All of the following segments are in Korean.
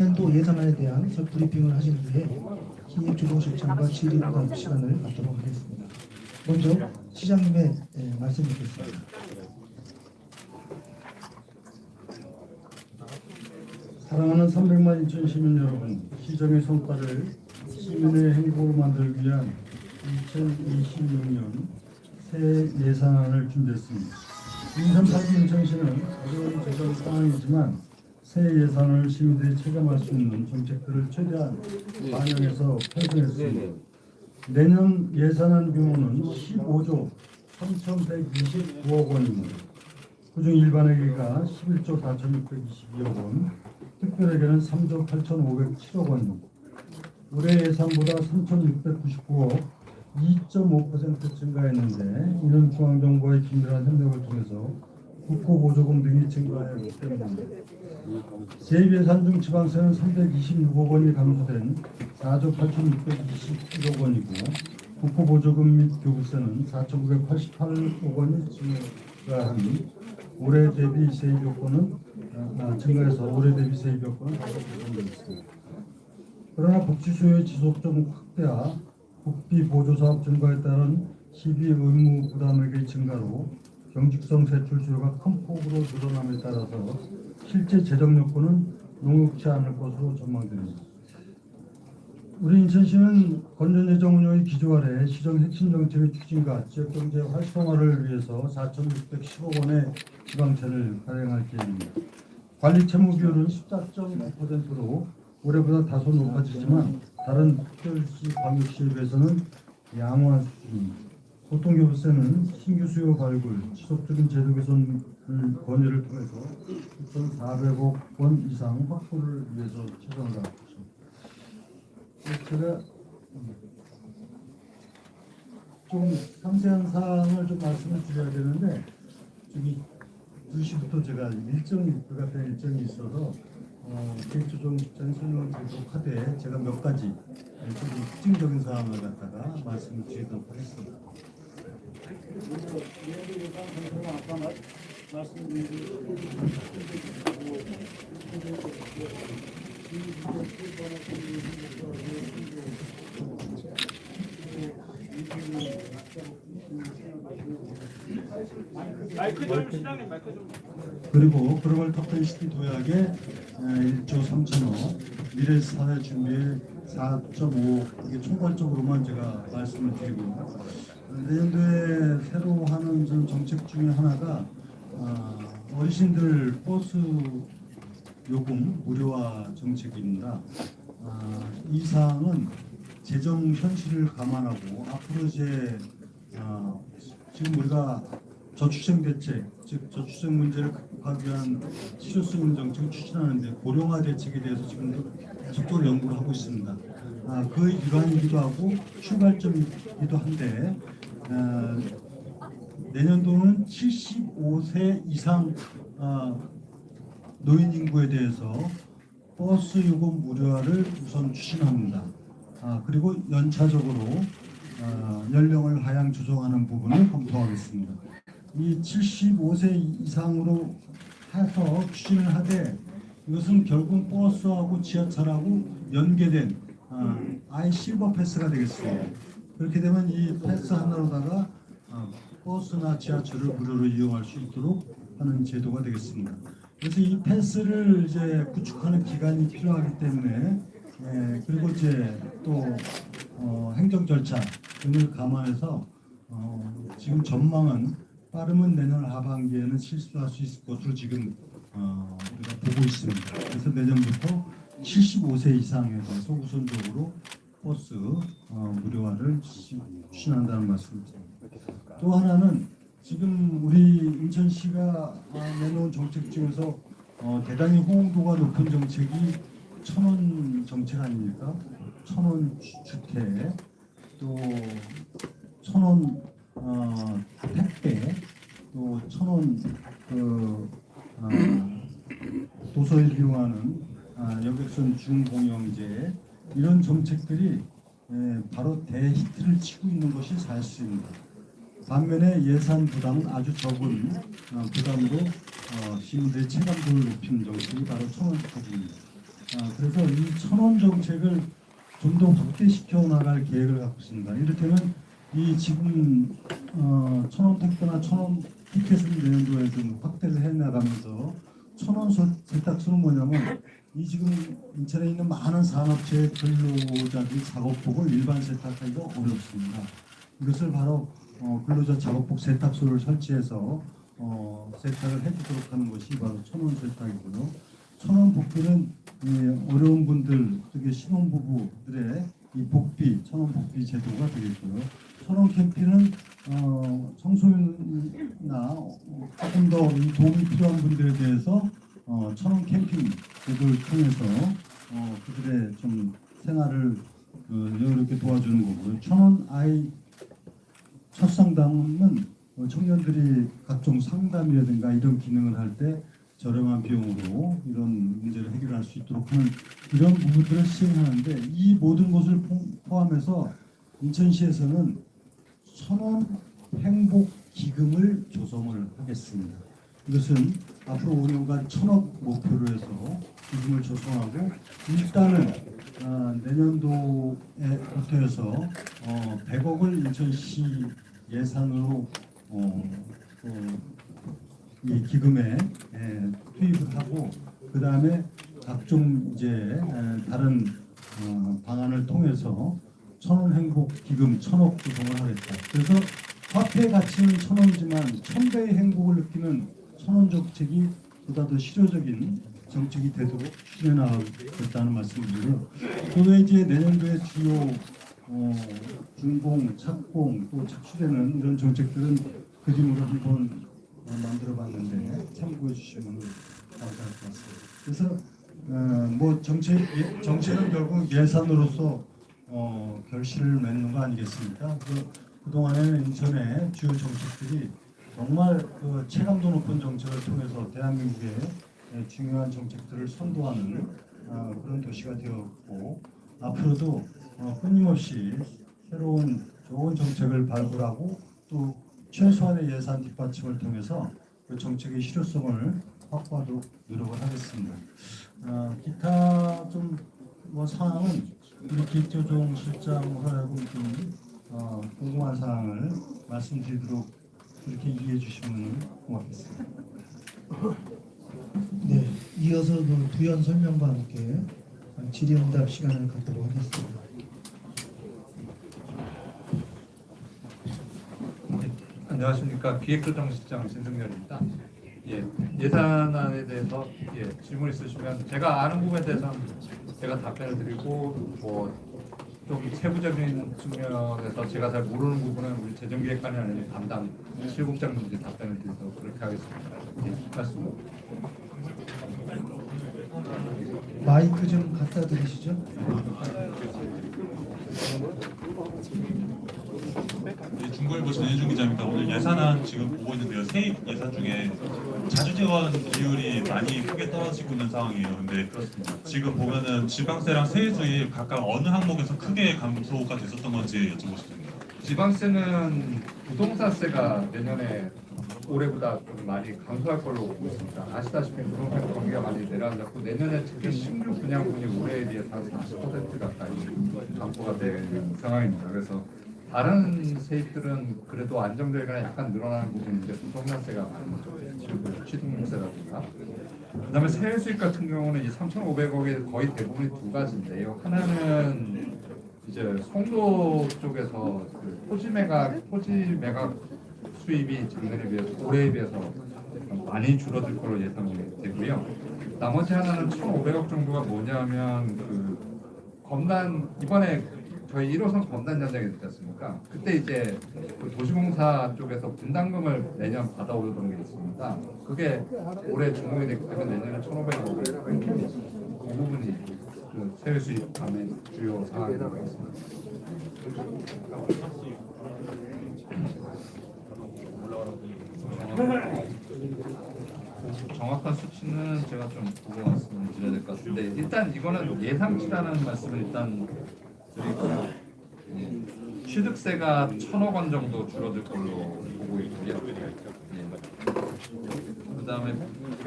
年도 예산안에 대한 첫 브리핑을 하신 후에 기획조정실장과 질의응답 시간을 갖도록 하겠습니다. 먼저 시장님의 예, 말씀 듣겠습니다. 사랑하는 300만 인천 시민 여러분, 시정의 성과를 시민의 행복을 만들기 위한 2026년 새 예산안을 준비했습니다. 인천 사기 인천시는 어려운 재정 상황이지만 새 예산을 시민들이 체감할 수 있는 정책들을 최대한 반영해서 편성했습니다. 내년 예산안 규모는 15조 3,129억 원입니다. 그중 일반에게가 11조 4,622억 원, 특별에게는 3조 8,507억 원입니다. 올해 예산보다 3,699억 2.5% 증가했는데 이는 중앙정부와의 긴밀한 협력을 통해서 국고 보조금 등이 증가했기 때문입니다. 세입예산 중 지방세는 326억 원이 감소된 4조 8,621억 원이고 국고 보조금 및 교부세는 4,988억 원이 증가하니 올해 대비 세입 여건은 아, 증가해서 올해 대비 세입 여건은 5% 있습니다. 그러나 복지 수요의 지속적 확대와 국비 보조 사업 증가에 따른 시비 의무 부담액의 증가로 경직성 세출 수요가 큰 폭으로 늘어남에 따라서 실제 재정 여건은 녹록지 않을 것으로 전망됩니다. 우리 인천시는 건전재정 운영의 기조 아래 시정 핵심 정책의 추진과 지역 경제 활성화를 위해서 4,610억 원의 지방채를 발행할 계획입니다. 관리 채무 비율은 14.9%로 올해보다 다소 높아지지만 다른 특별시, 광역시에 비해서는 양호한 수준입니다. 보통교부세는 신규 수요 발굴, 지속적인 제도 개선 권유를 통해서 2,400억 원 이상 확보를 위해서 최선을. 제가 좀 상세한 사항을 좀 말씀을 드려야 되는데 저기 2시부터 제가 일정이 그 앞에 일정이 있어서 어, 계획조정장 설명을 하되 제가 몇 가지 좀 특징적인 사항을 갖다가 말씀을 드리도록 하겠습니다. 마이크 좀 시장님 마이크 좀. 그리고 글로벌 탑10 도약에 1조 3천억, 미래 사회 준비에 4.5 이게 총괄적으로만 제가 말씀을 드리고 어, 내년도에 새로 하는 좀 정책 중에 하나가 어, 어르신들 버스 요금 무료화 정책입니다. 아, 이 사항은 재정 현실을 감안하고 앞으로 이제 어, 지금 우리가 저출생 대책, 즉 저출생 문제를 극복하기 위한 실효성 정책을 추진하는데 고령화 대책에 대해서 지금도 계속적으로 연구를 하고 있습니다. 아, 그 일환이기도 하고 출발점이기도 한데 어, 내년도는 75세 이상 어, 노인 인구에 대해서 버스 요금 무료화를 우선 추진합니다. 아, 그리고 연차적으로 어, 연령을 하향 조정하는 부분을 검토하겠습니다. 이 75세 이상으로 해서 추진을 하되 이것은 결국 버스하고 지하철하고 연계된 어, 아이 실버 패스가 되겠습니다. 그렇게 되면 이 패스 하나로다가 어, 버스나 지하철을 무료로 이용할 수 있도록 하는 제도가 되겠습니다. 그래서 이 패스를 이제 구축하는 기간이 필요하기 때문에 예, 그리고 이제 또 어, 행정 절차 등을 감안해서 어, 지금 전망은 빠르면 내년 하반기에는 실수할 수 있을 것으로 지금 어, 우리가 보고 있습니다. 그래서 내년부터 75세 이상에 대해서 우선적으로 버스 어, 무료화를 추진한다는 말씀을 드립니다. 또 하나는 지금 우리 인천시가 어, 내놓은 정책 중에서 어, 대단히 호응도가 높은 정책이 천원 정책 아닙니까? 천원 주택 또 천원 어, 택배 또 천원 그 어, 도서를 이용하는 아, 여객선 중공영제 이런 정책들이 예, 바로 대히트를 치고 있는 것이 사실입니다. 반면에 예산 부담은 아주 적은 어, 부담으로 어, 시민들의 체감도를 높이는 정책이 바로 천원 특화입니다 아, 그래서 이 천원 정책을 좀 더 확대시켜 나갈 계획을 갖고 있습니다. 이를테면 이 지금 어, 천원 택배나 천원 티켓을 내년도에 좀 확대를 해 나가면서 천원 서- 세탁소는 뭐냐면 이 지금 인천에 있는 많은 산업체의 근로자들이 작업복을 일반 세탁하기가 어렵습니다. 이것을 바로 어, 근로자 작업복 세탁소를 설치해서 어, 세탁을 해주도록 하는 것이 바로 천원 세탁이고요. 천원 복비는 이 어려운 분들, 특히 신혼부부들의 이 복비, 천원 복비 제도가 되겠고요. 천원 캠핑은 어, 청소년이나 어, 조금 더이 도움이 필요한 분들에 대해서 어, 천원 캠핑 제도를 통해서 어, 그들의 좀 생활을 그, 여유롭게 도와주는 거고요. 천원 아이 첫 상담은 어, 청년들이 각종 상담이라든가 이런 기능을 할 때 저렴한 비용으로 이런 문제를 해결할 수 있도록 하는 이런 부분들을 시행하는데 이 모든 것을 포- 포함해서 인천시에서는 천원 행복 기금을 조성을 하겠습니다. 이것은 앞으로 5년간 천억 목표로 해서 기금을 조성하고 일단은 아, 내년도에부터 해서 어, 100억을 인천시 예산으로 어, 어, 이 기금에 에, 투입을 하고 그 다음에 각종 이제 에, 다른 어, 방안을 통해서 천원 행복 기금 천억 조성을 하겠다. 그래서 화폐 가치는 천 원이지만 천 배의 행복을 느끼는 천원 정책이 보다 더 실효적인 정책이 되도록 말씀드리고요. 그 외에 이제 내년도에 주요 어, 준공, 착공 또 착수되는 이런 정책들은 그림으로 한번 어, 만들어봤는데 참고해 주시면 감사할 것 같습니다. 그래서 어, 뭐 정책 예- 정책은 결국 예산으로서 어, 결실을 맺는 거 아니겠습니까? 그 그동안에는 인천의 주요 정책들이 정말 그 체감도 높은 정책을 통해서 대한민국의 예, 중요한 정책들을 선도하는 어, 그런 도시가 되었고 앞으로도 어, 끊임없이 새로운 좋은 정책을 발굴하고 또 최소한의 예산 뒷받침을 통해서 그 정책의 실효성을 확보하도록 노력을 하겠습니다. 어, 기타 좀 뭐 사항은 우리 기조종 실장하고 좀 어, 궁금한 사항을 말씀드리도록 이렇게 이해해 주시면 고맙겠습니다. 네, 이어서 그 부연 설명과 함께 질의응답 시간을 갖도록 하겠습니다. 안녕하십니까 기획조정실장 신승열입니다. 예, 예산안에 대해서 예, 질문 있으시면 제가 아는 부분에 대해서는 제가 답변을 드리고 뭐 좀 세부적인 측면에서 제가 잘 모르는 부분은 우리 재정기획관이 아니라 담당 실국장님께 답변을 드리도록 그렇게 하겠습니다. 예, 말씀. 마이크 좀 갖다 드리시죠. 네, 중국일보 전혜준 기자입니다. 오늘 예산안 지금 보고 있는데요. 세입 예산 중에 자주 지원 비율이 많이 크게 떨어지고 있는 상황이에요. 근데 지금 보면은 지방세랑 세액 수입 각각 어느 항목에서 크게 감소가 됐었던 건지 여쭤보고 싶습니다. 지방세는 부동산세가 내년에 올해보다 좀 많이 감소할 걸로 보고 있습니다. 아시다시피 부동산 경기가 많이 내려앉았고 내년에 특히 신규 분양분이 올해에 비해 한40% 가까이 감소가 되는 상황입니다. 그래서 다른 세입들은 그래도 안정되거나 약간 늘어나는 부분인데 부동산세가 많은 거죠. 지금 취득세라든가. 그다음에 세외 수익 같은 경우는 이 3,500억의 거의 대부분이 두 가지인데요. 하나는 이제 송도 쪽에서 그 토지 매각 토지 매각 수입이 작년에 비해서 올해에 비해서 많이 줄어들 걸로 예상이 되고요. 나머지 하나는 1,500억 정도가 뭐냐면 그 검단 이번에 저희 1호선 검단 현장에 있지 않습니까? 그때 이제 그 도시공사 쪽에서 분담금을 매년 받아오던 게 있습니다. 그게 올해 종료가 됐기 때문에 내년에 1,500억을 그 부분이 그 세외 수입 감의 주요 사항이 되고 있습니다. 정확한 수치는 제가 좀 보고 말씀드려야 될 것 같은데 일단 이거는 예상치라는 말씀을 일단 예. 취득세가 천억 원 정도 줄어들 걸로 보고 있고요. 예. 그다음에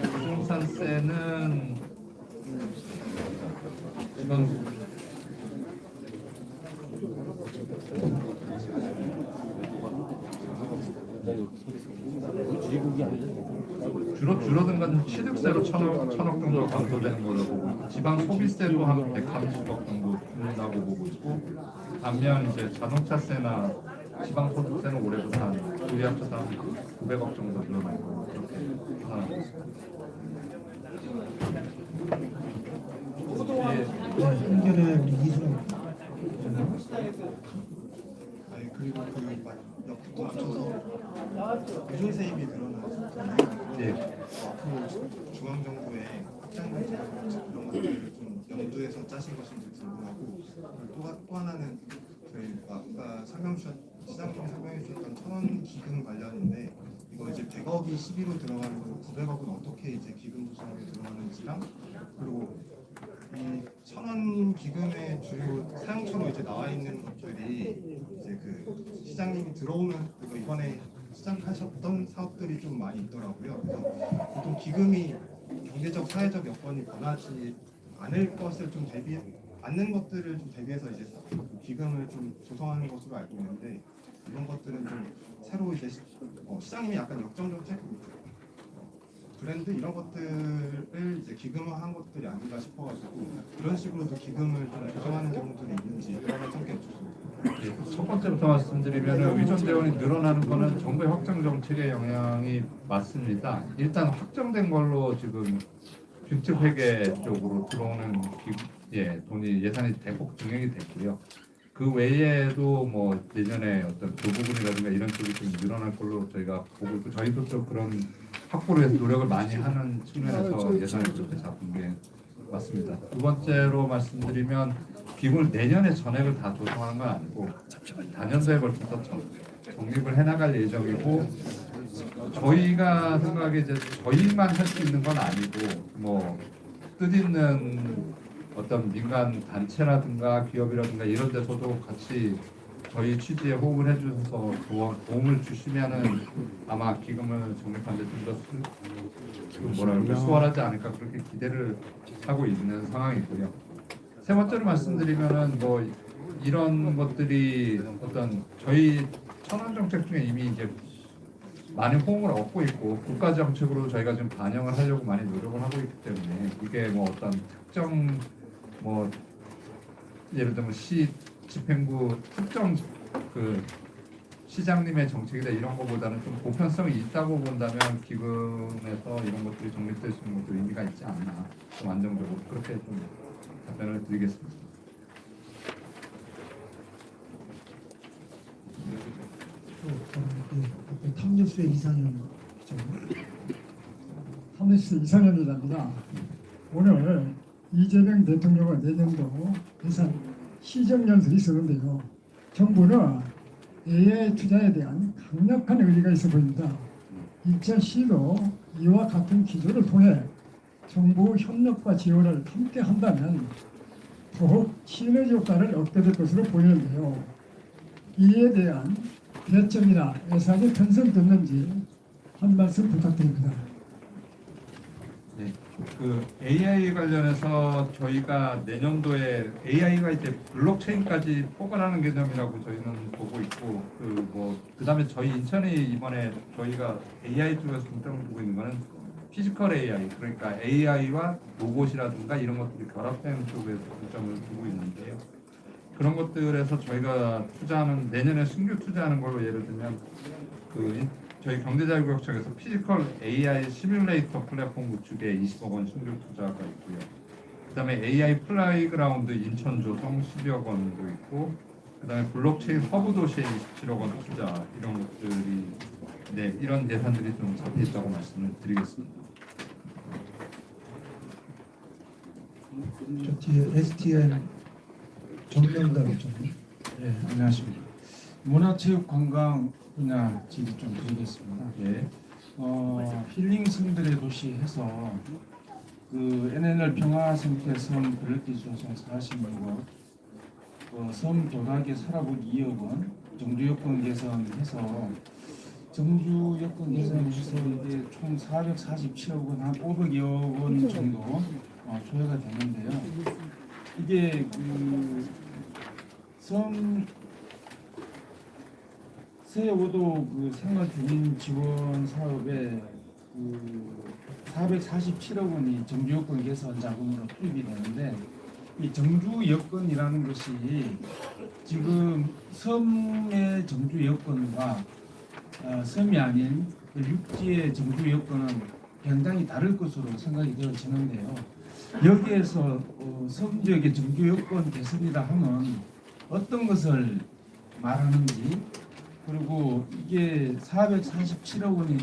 부동산세는 이건 주로 줄어든 건 취득세로 천억, 천억 정도 감소되는 걸로 보고 지방 소비세도 한 130억 정도 줄는다고 보고 있고 반면 이제 자동차세나 지방 소득세는 올해보다 한 둘이 합쳐서 한 900억 정도 늘어날 거고 그렇게 계산하고 있습니다. 예, 네, 우리 이순호 아니 그리고 그막 옆부터 합쳐서 유존 세입이. 예. 그 중앙 정부의 확장 정책 이런 것들을 좀 염두에서 짜신 것인지 궁금하고 또, 하- 또 하나는 저희 아까 설명 주셨 시장님 설명해 주셨던 천원 기금 관련인데 이거 이제 100억이 12로 들어가는 거고 900억은 어떻게 이제 기금 조성하게 들어가는지랑 그리고 이 천원 기금의 주요 사용처로 이제 나와 있는 것들이 이제 그 시장님이 들어오면 그리고 이번에 시작하셨던 사업들이 좀 많이 있더라고요. 그래서 보통 기금이 경제적 사회적 여건이 변하지 않을 것을 좀 대비 않는 것들을 좀 대비해서 이제 그 기금을 좀 조성하는 것으로 알고 있는데 이런 것들은 좀 새로 이제 시- 어, 시장님이 약간 역정 정책 브랜드 이런 것들을 이제 기금화한 것들이 아닌가 싶어가지고 그런 식으로도 기금을 좀 조성하는 경우들이 있는지 그런 성격 좋습니다. 예, 첫 번째부터 말씀드리면 의존 대원이 늘어나는 거는 정부의 확정 정책의 영향이 맞습니다. 일단 확정된 걸로 지금 뷰트 회계 쪽으로 들어오는 기, 예, 돈이 예산이 대폭 증액이 됐고요. 그 외에도 뭐 내년에 어떤 그 부분이라든가 이런 쪽이 좀 늘어날 걸로 저희가 보고 있고 저희도 좀 그런 확보를 위해서 노력을 많이 하는 측면에서 예산을 그렇게 잡은 게 맞습니다. 두 번째로 말씀드리면 기금을 내년에 전액을 다 조성하는 건 아니고 단연도에 걸쳐서 정, 정립을 해나갈 예정이고 저희가 생각에 이제 저희만 할 수 있는 건 아니고 뭐 뜻있는 어떤 민간 단체라든가 기업이라든가 이런 데서도 같이 저희 취지에 호응을 해주셔서 도움, 도움을 주시면은 아마 기금을 정립하는 데 좀더 뭐라 그럴까 수월하지 않을까 그렇게 기대를 하고 있는 상황이고요. 세 번째로 말씀드리면은 뭐 이런 것들이 어떤 저희 천원 정책 중에 이미 이제 많은 호응을 얻고 있고 국가 정책으로 저희가 지금 반영을 하려고 많이 노력을 하고 있기 때문에 이게 뭐 어떤 특정 뭐 예를 들면 시 집행부 특정 그 시장님의 정책이다 이런 것보다는 좀 보편성이 있다고 본다면 기금에서 이런 것들이 정립될 수 있는 것도 의미가 있지 않나 좀 안정적으로 그렇게 좀 답변을 드리겠습니다. 탐뉴스의 이상현 기자님 하미스 이상현이랍니다. 오늘 이재명 대통령은 내년도 예산 시정연설이 있었는데요. 정부는 AI 투자에 대한 강력한 의지가 있어 보입니다. 인천시도 이와 같은 기조를 통해 정부 협력과 지원을 함께 한다면 더욱 시너지 효과를 얻게 될 것으로 보이는데요. 이에 대한 대책이나 예산이 편성됐는지 한 말씀 부탁드립니다. 네, 그 AI 관련해서 저희가 내년도에 AI가 이제 블록체인까지 포괄하는 개념이라고 저희는 보고 있고 그 뭐 그다음에 저희 인천이 이번에 저희가 AI 쪽에서 중점을 두고 있는 거는 피지컬 AI 그러니까 AI와 로봇이라든가 이런 것들이 결합된 쪽에 중점을 두고 있는데요. 그런 것들에서 저희가 투자하는 내년에 신규 투자하는 걸로 예를 들면 그 인- 저희 경제자유구역청에서 피지컬 AI 시뮬레이터 플랫폼 구축에 20억 원 신규 투자가 있고요. 그다음에 AI 플라이그라운드 인천 조성 10억 원도 있고, 그다음에 블록체인 허브 도시에 27억 원 투자 이런 것들이 네 이런 예산들이 좀 잡혀 있다고 말씀을 드리겠습니다. 저 뒤에 STN 정명당 기자님 네, 안녕하십니까. 문화체육관광 분야 질의 좀 드리겠습니다. 예. 어, 힐링 섬들의 도시 해서 그 NNL 평화생태 섬 블랙기 조성 40억 원, 섬 도락의 살아본 2억 원, 정주 여건 개선해서 정주 여건 개선해서 이게 총 447억 원, 한 500여 원 정도 어, 어, 소요가 되는데요. 이게 그섬 세오도 그 생활 주민 지원 사업에 그 447억 원이 정주 여건 개선 자금으로 투입이 되는데 이 정주 여건이라는 것이 지금 섬의 정주 여건과 어, 섬이 아닌 그 육지의 정주 여건은 굉장히 다를 것으로 생각이 되어지는데요. 여기에서 어, 섬 지역의 정주 여건 개선이라 하면 어떤 것을 말하는지 그리고 이게 447억 원이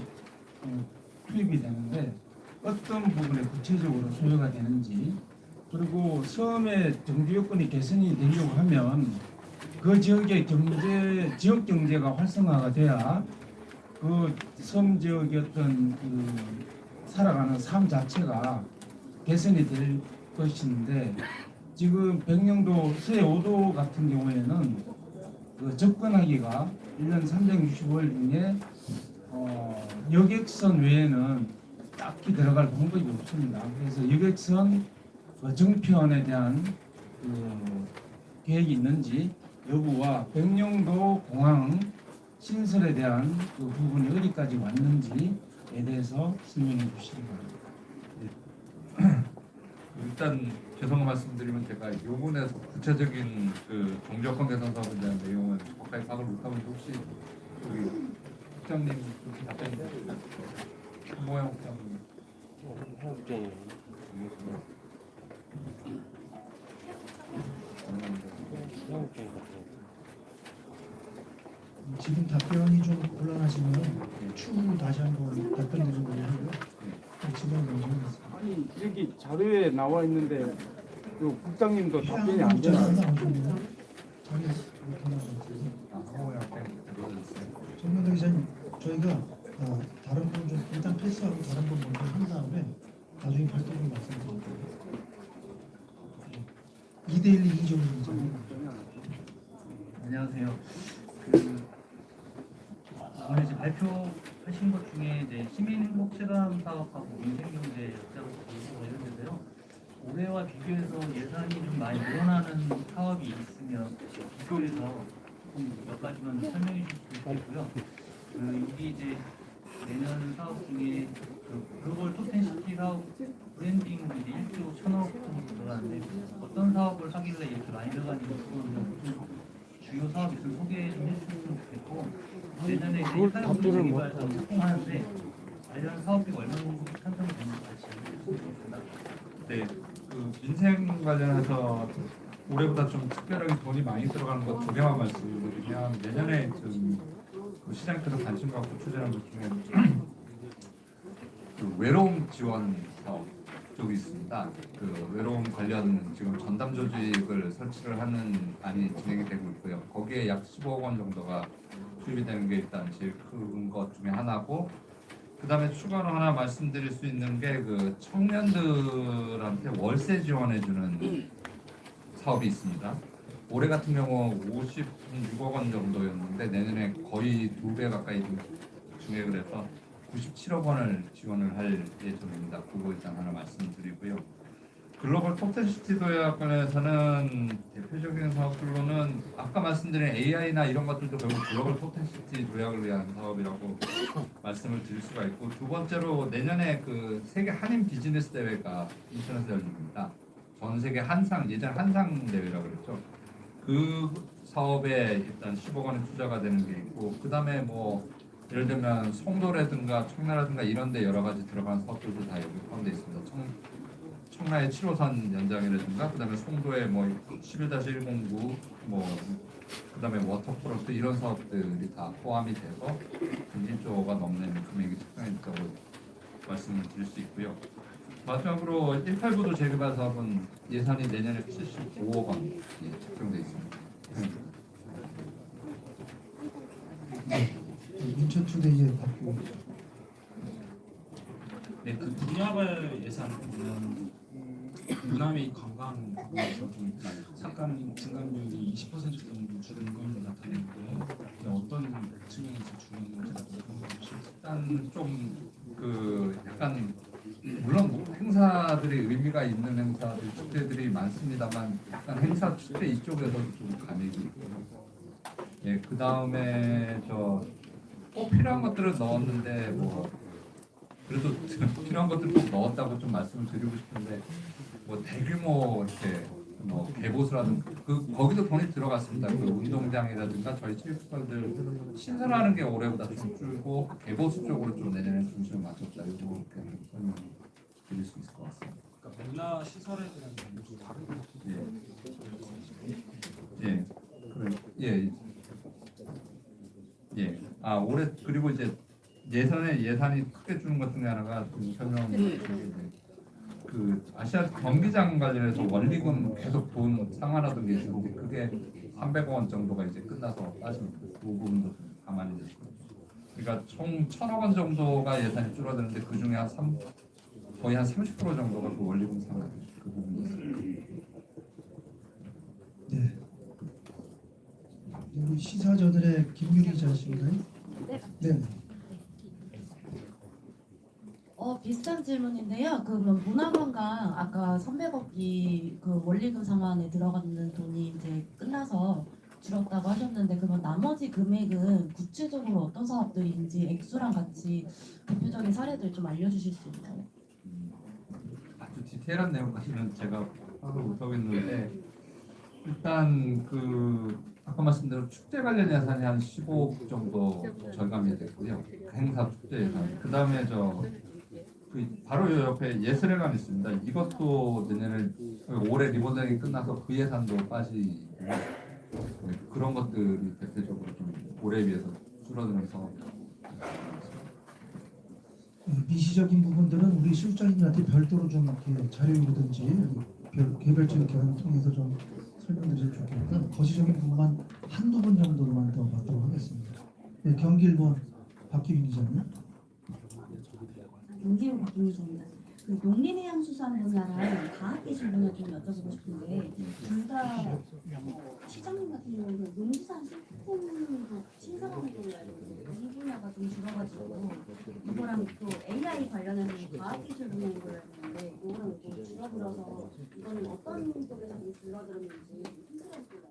어, 투입이 되는데 어떤 부분에 구체적으로 소요가 되는지 그리고 섬의 정주 여건이 개선이 되려고 하면 그 지역의 경제 지역 경제가 활성화가 돼야 그 섬 지역의 어떤 그 살아가는 삶 자체가 개선이 될 것인데 지금 백령도 서해오도 같은 경우에는 그 접근하기가 1년 365일 중에 어, 여객선 외에는 딱히 들어갈 방법이 없습니다. 그래서 여객선 그 정편에 대한 그 계획이 있는지 여부와 백령도 공항 신설에 대한 그 부분이 어디까지 왔는지에 대해서 설명해 주시기 바랍니다. 일단 죄송한 말씀드리면 제가 이 부분에서 구체적인 그 정적권 개선 사업에 대한 내용은 정확하게 파악을 못하면 혹시 우리 국장님 좀 답변 주실까요? 한모양 국장님. 지금 답변이 좀 곤란하시면 추후 다시 한번 답변 드리는 걸로 하고요. 네, 진행 정지하겠습니다. 아니 여기 자료에 나와 있는데 그 국장님도 답변이 안 국장 되나? 나오셨네요. 자기 이렇게 나왔어요. 아, 한모양 국장님 들어주세요. 정명대 기자님, 저희가 어, 다른 분 좀 일단 패스하고 다른 분 먼저 한 다음에 나중에 발표를 말씀드릴게요. 2대1 이정도 기자님. 안녕하세요. 그 오늘 이제 발표 하신 것 중에 이제 시민행복체감 사업하고 민생경제 역사부터 관련돼서요. 올해와 비교해서 예산이 좀 많이 늘어나는 사업이 있으면 비교해서 조금 몇 가지만 설명해 주실 수 있고요. 그 여기 이제 내년 사업 중에 그 글로벌 톱텐시티 사업 브랜딩 이제 1조 1천억 정도 들어가는데 어떤 사업을 하길래 이렇게 많이 들어가는지 좀 주요 사업 있으면 소개 좀 해주셨으면 좋겠고 내년에 이제 그걸 답변을 못 착공하는데 관련 사업비가 얼마 정도 편성이 되는지 같이. 네, 그 민생 관련해서 올해보다 좀 특별하게 돈이 많이 들어가는 것 두 개만 말씀드리면 내년에 좀그 시장에서 관심 갖고 추진하는 것 중에 그 외로움 지원 사업 쪽이 있습니다. 그 외로움 관련 지금 전담 조직을 설치를 하는 안이 진행이 되고 있고요. 거기에 약 15억 원 정도가 투입이 되는 게 일단 제일 큰 것 중에 하나고 그 다음에 추가로 하나 말씀드릴 수 있는 게 그 청년들한테 월세 지원해주는 사업이 있습니다. 올해 같은 경우 56억 원 정도였는데 내년에 거의 두 배 가까이 좀 증액을 해서 97억 원을 지원을 할 예정입니다. 그거 일단 하나 말씀드리고요. 글로벌 톱텐시티 도약관에서는 대표적인 사업들로는 아까 말씀드린 AI나 이런 것들도 결국 글로벌 톱텐시티 도약을 위한 사업이라고 말씀을 드릴 수가 있고 두 번째로 내년에 그 세계 한인 비즈니스 대회가 인천에서 열립니다. 전 세계 한상 예전 한상 대회라고 그랬죠. 그 사업에 일단 10억 원의 투자가 되는 게 있고 그 다음에 뭐 예를 들면 송도라든가 청라라든가 이런 데 여러 가지 들어간 사업들도 다 여기 포함되어 있습니다. 청, 청라의 7호선 연장이라든가 그다음에 송도의 뭐 11-109, 뭐 그다음에 워터프론트 이런 사업들이 다 포함이 돼서 1조가 넘는 금액이 책정했다고 말씀을 드릴 수 있고요. 마지막으로 189도 재개발 사업은 예산이 내년에 75억 원이 책정돼 있습니다. 인천 투데이의 발표. 네, 그 분야별 예산은 문화및 관광 부분에서 좀 상감 증감률이 20% 정도 줄은 걸로 나타내고요. 네, 어떤 측면에서 줄은 건지. 일단 좀 그 약간 물론 뭐 행사들이 의미가 있는 행사들 축제들이 많습니다만 약간 행사 축제 이쪽에서도 좀 감액이 있고요. 예, 그 다음에 저 꼭 필요한 것들을 넣었는데 뭐 그래도 필요한 것들 꼭 넣었다고 좀 말씀을 드리고 싶은데 뭐 대규모 이렇게 뭐 개보수라든가 그 거기도 돈이 들어갔습니다. 그 운동장이라든가 저희 체육시설들 신설하는 게 올해보다 좀 줄고 개보수 쪽으로 좀 내년에 중심을 맞췄다. 이렇게 설명 드릴 수 있을 것 같습니다. 그러니까 문화 시설에 대한 좀 다른 것 예. 예. 그래. 예. 예. 아 올해 그리고 이제 예산에 예산이 크게 주는 것 중에 하나가 좀 설명을 드리는데 그 아시아 경기장 관련해서 원리금 계속 돈 상환하던 게 있는데 그게 300억 원 정도가 이제 끝나서 빠집니다. 그 부분도 좀 감안이 됐고 그러니까 총 1,000억 원 정도가 예산이 줄어드는데 그 중에 한 3, 거의 한 30% 정도가 그 원리금 상환 그 부분이었습니다. 네. 우리 시사저들의 김유리 기자이신가요? 네. 네. 어 비슷한 질문인데요. 그러면 문화관광 아까 300억이 그 원리금 상환에 들어가는 돈이 이제 끝나서 줄었다고 하셨는데 그러면 나머지 금액은 구체적으로 어떤 사업들인지 액수랑 같이 대표적인 사례들 좀 알려주실 수 있나요? 아주 디테일한 내용까지는 제가 파악을 못하겠는데 일단 그 아까 말씀대로 축제 관련 예산이 한 15억 정도 절감이 됐고요. 그 행사 축제 예산. 그 다음에 저 그 바로 요 옆에 예술회관 있습니다. 이것도 내년에 올해 리본링이 끝나서 그 예산도 빠지고 네, 그런 것들이 대표적으로 좀 올해에 비해서 줄어드는 상황입니다. 어, 미시적인 부분들은 우리 실장님한테 별도로 좀 이렇게 자료라든지 별, 개별적인 계획을 통해서 좀 설명드리면 좋겠고 거시적인 부분만 한두 분 정도로만 더 받도록 하겠습니다. 네, 경기일본 박기빈 기자님. 경기용 박김희정입니다. 그 농림해양수산 분야랑 과학기술 분야 좀 여쭤보고 싶은데 둘 다 시장님 같은 경우는 농수산 식품도 신선하는 걸로 알고 있는데 이 분야가 좀 줄어가지고 이거랑 또 AI 관련해서 과학기술 분야인 걸로 알고 있는데 이거랑 좀 줄어들어서 이거는 어떤 쪽에서 좀 줄어들었는지 주실 수 있을까요?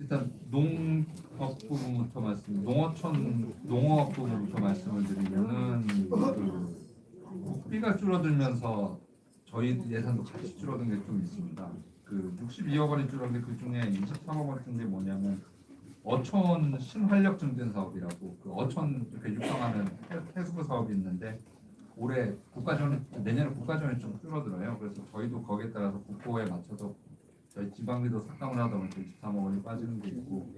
일단 농업 부분부터 말씀, 농어촌 농업 부분부터 말씀을 드리면은 그 국비가 줄어들면서 저희 예산도 같이 줄어든 게 좀 있습니다. 그 62억 원이 줄었는데 그 중에 23억 원 준게 뭐냐면 어촌 신활력 증진 사업이라고 그 어촌 이렇게 육성하는 해- 해수부 사업이 있는데 올해 국가전이 내년에 국가전이 좀 줄어들어요. 그래서 저희도 거기에 따라서 국고에 맞춰서 저희 지방비도 삭감을 하다 보니까 23억 원이 빠지는 게 있고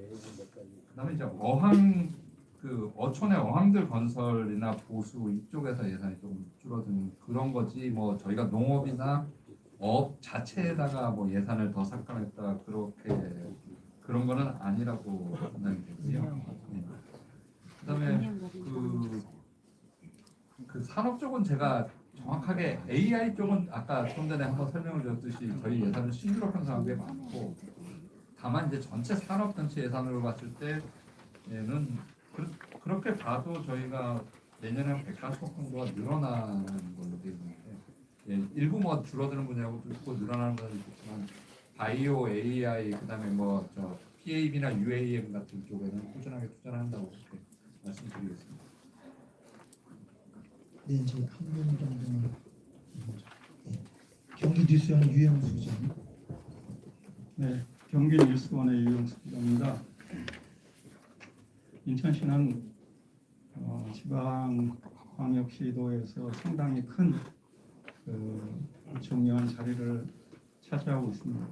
그다음에 이제 어항 그 어촌의 어항들 건설이나 보수 이쪽에서 예산이 조금 줄어드는 그런 거지 뭐 저희가 농업이나 업 자체에다가 뭐 예산을 더 삭감했다 그렇게 그런 거는 아니라고 판단이 되고요. 네. 그다음에 그, 그 산업 쪽은 제가 정확하게 AI 쪽은 아까 좀 전에 한번 설명을 드렸듯이 저희 예산을 신규로 편성한 게 많고 다만 이제 전체 산업 전체 예산으로 봤을 때는 그, 그렇게 봐도 저희가 내년에 한 140억 정도가 늘어나는 걸로 되어 있는데 예, 일부 뭐 줄어드는 분야고 또 늘어나는 분야도 있지만 바이오, AI 그다음에 뭐 저 PAB나 UAM 같은 쪽에는 꾸준하게 투자를 한다고 그렇게 말씀드리겠습니다. 네, 이제 한 분 정도는 네. 경기 뉴스형 유영수 기자님. 네, 경기 뉴스원의 유영수 기자입니다. 인천시는 어, 지방광역시도에서 상당히 큰 그, 중요한 자리를 차지하고 있습니다.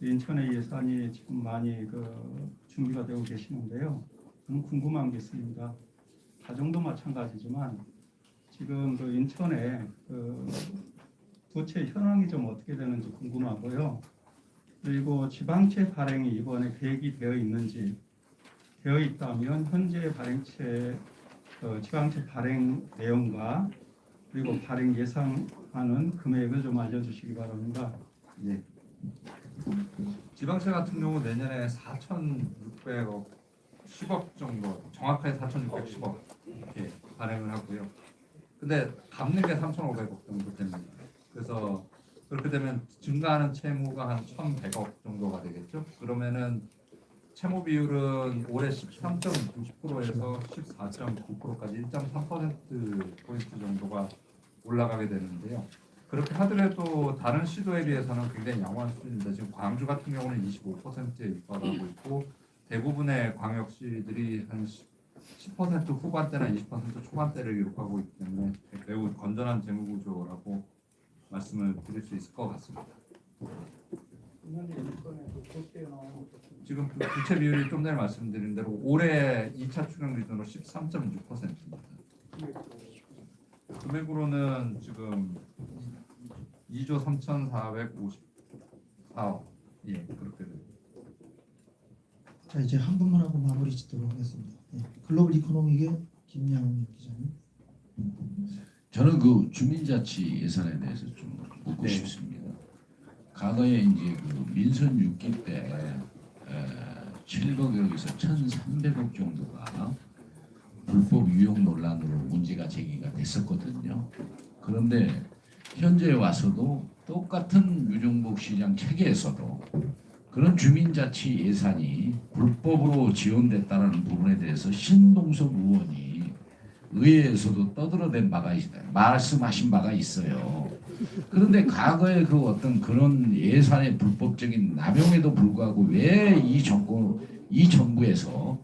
인천의 예산이 지금 많이 그 준비가 되고 계시는데요. 궁금한 게 있습니다. 가정도 마찬가지지만 지금 그 인천에 그 도체 현황이 좀 어떻게 되는지 궁금하고요. 그리고 지방채 발행이 이번에 계획이 되어 있는지 되어 있다면 현재 발행채 어, 지방채 발행 내용과 그리고 발행 예상하는 금액을 좀 알려주시기 바랍니다. 예. 지방세 같은 경우 내년에 4,600억 10억 정도 정확하게 4,610억 이렇게 발행을 하고요. 근데 갚는 게 3,500억 정도 됩니다. 그래서 그렇게 되면 증가하는 채무가 한 1,100억 정도가 되겠죠. 그러면은 채무 비율은 올해 13.90%에서 14.9%까지 1.3% 포인트 정도가 올라가게 되는데요. 그렇게 하더라도 다른 시도에 비해서는 굉장히 양호한 수준입니다. 지금 광주 같은 경우는 25%에 육박하고 있고 대부분의 광역시들이 한 10% 후반대나 20% 초반대를 기록하고 있기 때문에 매우 건전한 재무 구조라고 말씀을 드릴 수 있을 것 같습니다. 지금 그 부채 비율이 좀 전에 말씀드린 대로 올해 2차 추경 기준으로 13.6%입니다. 금액으로는 지금 2조 3,454억 예 그렇게 됩니다. 자 이제 한 분만 하고 마무리 짓도록 하겠습니다. 예, 글로벌 이코노믹의 김양훈 기자님. 저는 그 주민자치 예산에 대해서 좀 묻고 네. 싶습니다. 과거에 이제 그 민선 6기 때 에, 700억에서 1,300억 정도가 불법 유용 논란으로 문제가 제기가 됐었거든요. 그런데 현재 와서도 똑같은 유정복 시장 체계에서도 그런 주민자치 예산이 불법으로 지원됐다는 부분에 대해서 신동석 의원이 의회에서도 떠들어댄 바가 있, 말씀하신 바가 있어요. 그런데 과거에 그 어떤 그런 예산의 불법적인 남용에도 불구하고 왜 이 정권 이 정부에서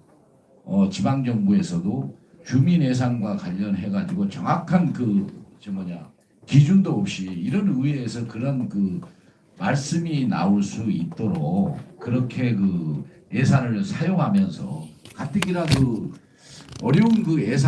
어, 지방 정부에서도 주민 예산과 관련해 가지고 정확한 그저 뭐냐 기준도 없이 이런 의회에서 그런 그 말씀이 나올 수 있도록 그렇게 그 예산을 사용하면서 가뜩이나 그 어려운 그 예산